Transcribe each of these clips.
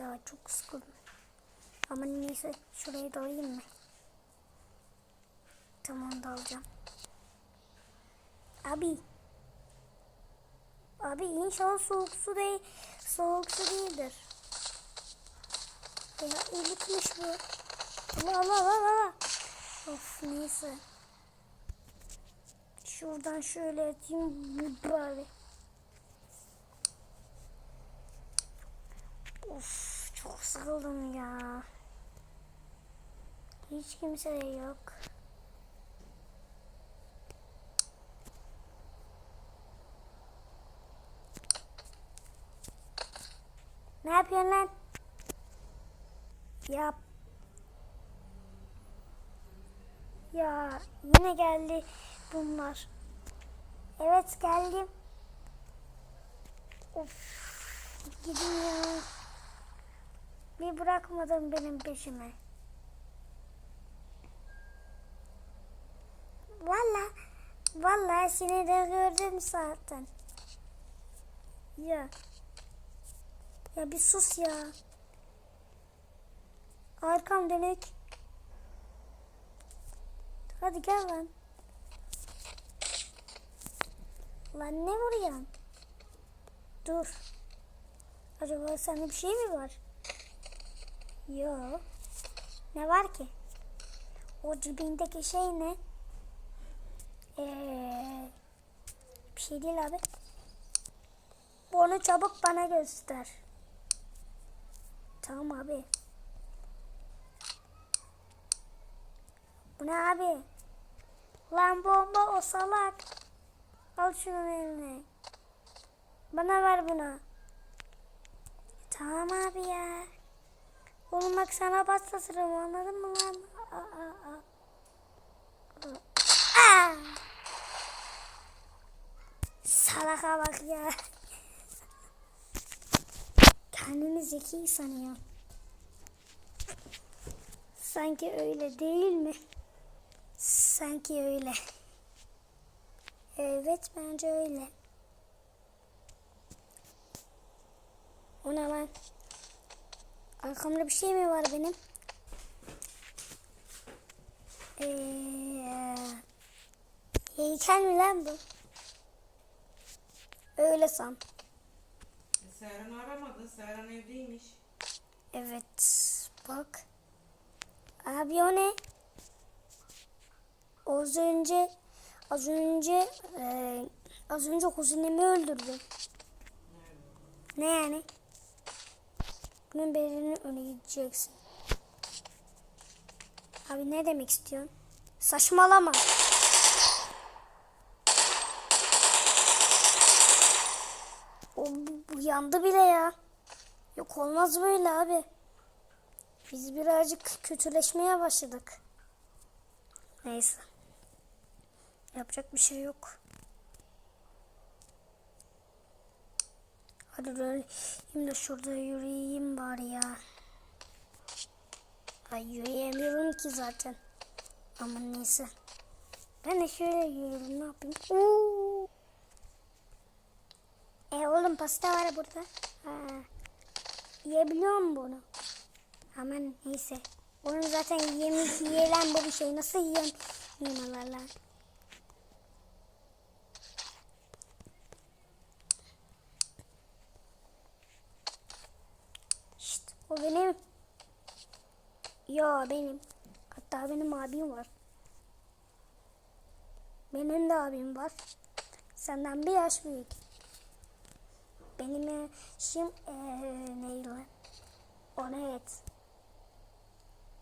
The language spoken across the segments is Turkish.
Ya çok sıkıldım. Ama neyse şurayı da mı? Tamam da alacağım. Abi. Abi inşallah soğuk su değil. Soğuk su değildir. Ya ilikmiş bu. Allah Allah Allah Allah. Of neyse. Şuradan şöyle atayım bu Of çok sıkıldım ya. Hiç kimse yok. Ne yapıyorsun lan? Yap. Ya yine geldi bunlar. Evet geldim. Of gidin ya. Bir bırakmadın benim peşime. Valla valla seni de gördüm zaten. Ya. Ya bir sus ya. Arkam dönük. Hadi gel lan. Lan ne vuruyorsun? Dur. Acaba sende bir şey mi var? Yok. Ne var ki? O cebindeki şey ne? Ee, bir şey değil abi. Onu çabuk bana göster. Tamam abi. Bu ne abi? Lan bomba o salak. Al şunu eline. Bana ver bunu. Tamam abi ya. Oğlum bak sana patlatırım anladın mı lan? Aa, aa, aa. Aa! Salaka bak ya. Kendini zeki sanıyor. Sanki öyle değil mi? Sanki öyle. Evet bence öyle. O ne lan? Arkamda bir şey mi var benim? Ee, heykel mi lan bu? Öyle san. Serhan aramadı. Serhan evdeymiş. Evet. Bak. Abi o ne? Az önce az önce e, az önce kuzenimi öldürdü. Ne yani? Bunun bedelini öne gideceksin. Abi ne demek istiyorsun? Saçmalama. O bu yandı bile ya. Yok olmaz böyle abi. Biz birazcık kötüleşmeye başladık. Neyse. Yapacak bir şey yok. Hadi böyle de şurada yürüyeyim bari ya. Ay yürüyemiyorum ki zaten. Ama neyse. Ben de şöyle yürüyorum ne yapayım. Oo. E oğlum pasta var burada. Ha. Yiyebiliyor musun bunu? Aman neyse. Onu zaten yemiş yiyen bu bir şey. Nasıl yiyen yemalarla? Şşt, o benim. Ya benim. Hatta benim abim var. Benim de abim var. Senden bir yaş büyük. Benim yaşım ee, neydi lan? Evet.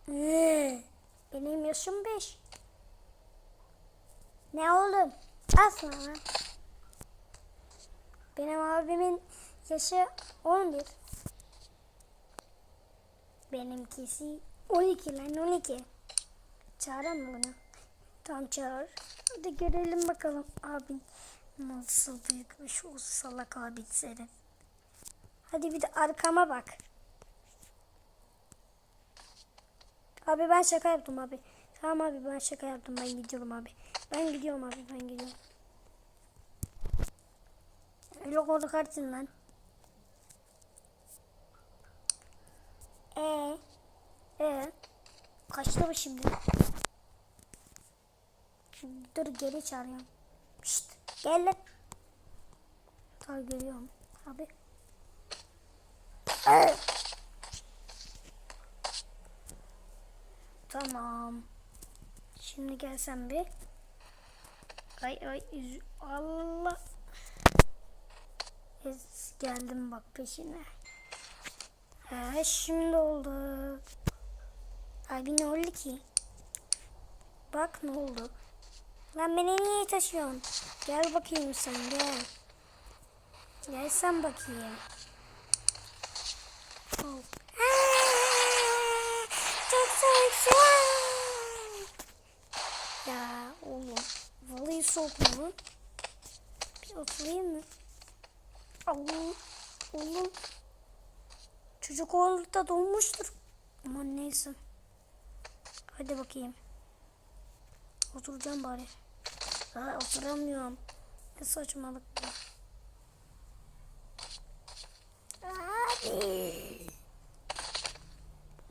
Ee, benim yaşım beş. Ne oğlum? Asma lan. Benim abimin yaşı on bir. Benimkisi on iki lan on iki. Çağırın mı bunu? Tamam çağır. Hadi görelim bakalım abin nasıl büyükmüş o salak abin senin. Hadi bir de arkama bak. Abi ben şaka yaptım abi. Tamam abi ben şaka yaptım. Ben gidiyorum abi. Ben gidiyorum abi ben gidiyorum. Öyle korkarsın lan. Ee, kaçta bu şimdi? Dur geri çağırıyorum. Şşt, gel lan. Tabii görüyorum. Abi. Ee. Tamam. Şimdi gelsen bir. Ay ay Allah. Ez, geldim bak peşine. He şimdi oldu. Abi ne oldu ki? Bak ne oldu. Lan beni niye taşıyorsun? Gel bakayım sen gel. Gel sen bakayım. Oh. Aa, Çok soğuk. Ya oğlum. Vallahi soğuk mu? Bir oturayım mı? Oğlum. Çocuk orada donmuştur. Aman neyse. Hadi bakayım. Oturacağım bari. Aa, oturamıyorum. Ne saçmalık bu. Abi.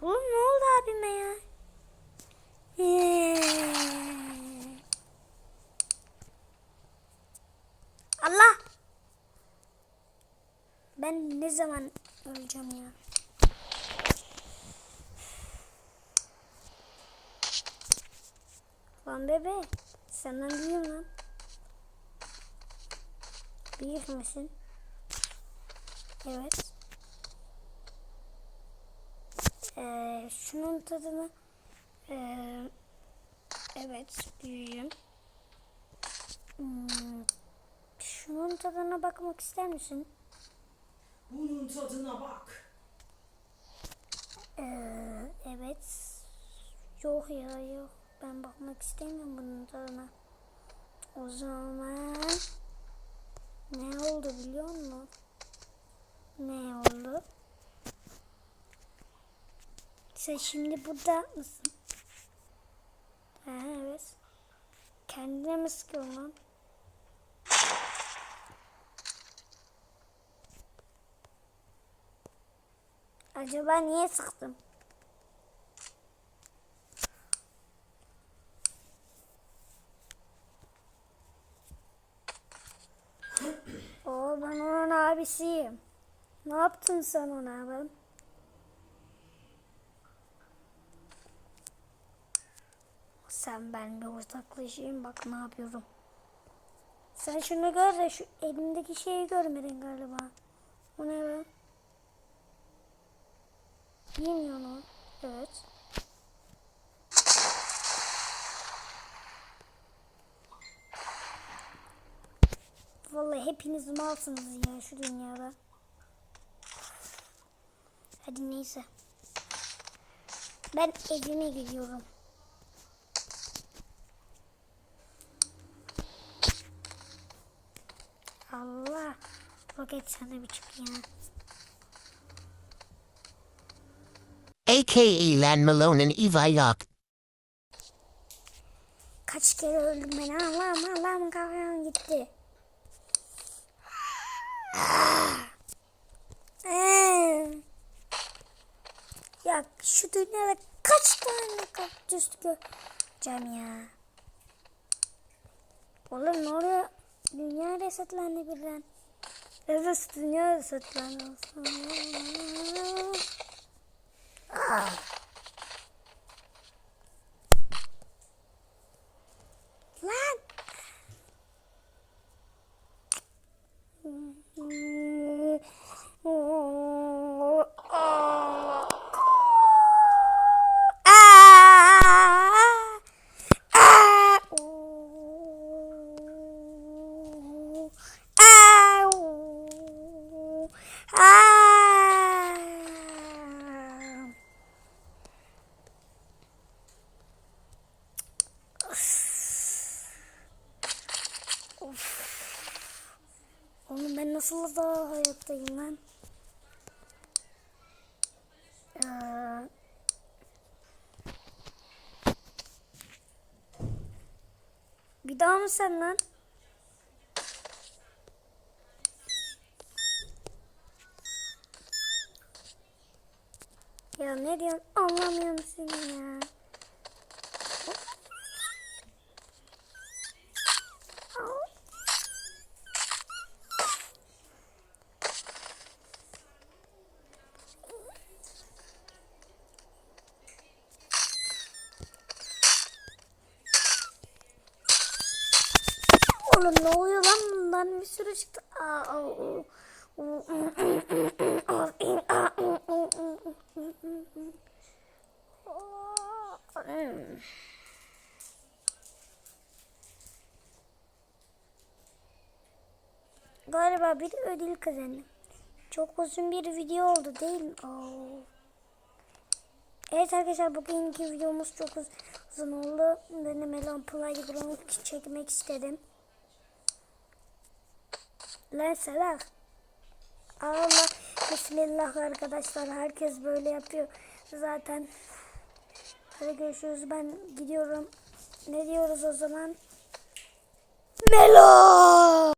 Oğlum ne oldu abime ya? Ee. Allah. Ben ne zaman öleceğim ya? Lan bebe. Senden büyüğüm lan. Büyük müsün? Evet. Ee, şunun tadını ee, evet büyüğüm. Hmm, şunun tadına bakmak ister misin? Bunun tadına bak. Ee, evet. Yok ya yok. Ben bakmak istemiyorum bunun tadına. O zaman ne oldu biliyor musun? Ne oldu? Sen şimdi burada mısın? Ha, evet. Kendine mi sıkıyorsun lan? Acaba niye sıktım? Oo ben onun abisiyim. Ne yaptın sen ona ben? Sen ben bir uzaklaşayım bak ne yapıyorum. Sen şunu gör de şu elimdeki şeyi görmedin galiba. O ne be? Yemiyor mu? Evet. Vallahi hepiniz malsınız ya şu dünyada. Hadi neyse. Ben evime gidiyorum. Allah. Roket sana bir çık ya. Aka Lan Malone and Eva Yok. Kaç kere öldüm ben Allah'ım Allah'ım kafam gitti. Ya şu dünyada kaç tane kaktüs göreceğim ya. Oğlum ne oluyor? Dünya resetlendi birden. Evet dünya resetlendi. Ah. Lan. Oğlum ben nasıl daha hayattayım lan? Ee, bir daha mı sen lan? Ya ne diyorsun? Anlamıyorum seni ya. Oğlum ne oluyor lan bundan bir sürü çıktı. Galiba bir ödül kazandım. Çok uzun bir video oldu değil mi? Oo. Evet arkadaşlar bugünkü videomuz çok uz- uzun oldu. Benim Elon Playground çekmek istedim. Lan salak. Allah Bismillah arkadaşlar. Herkes böyle yapıyor. Zaten. Hadi görüşürüz. Ben gidiyorum. Ne diyoruz o zaman? Melo!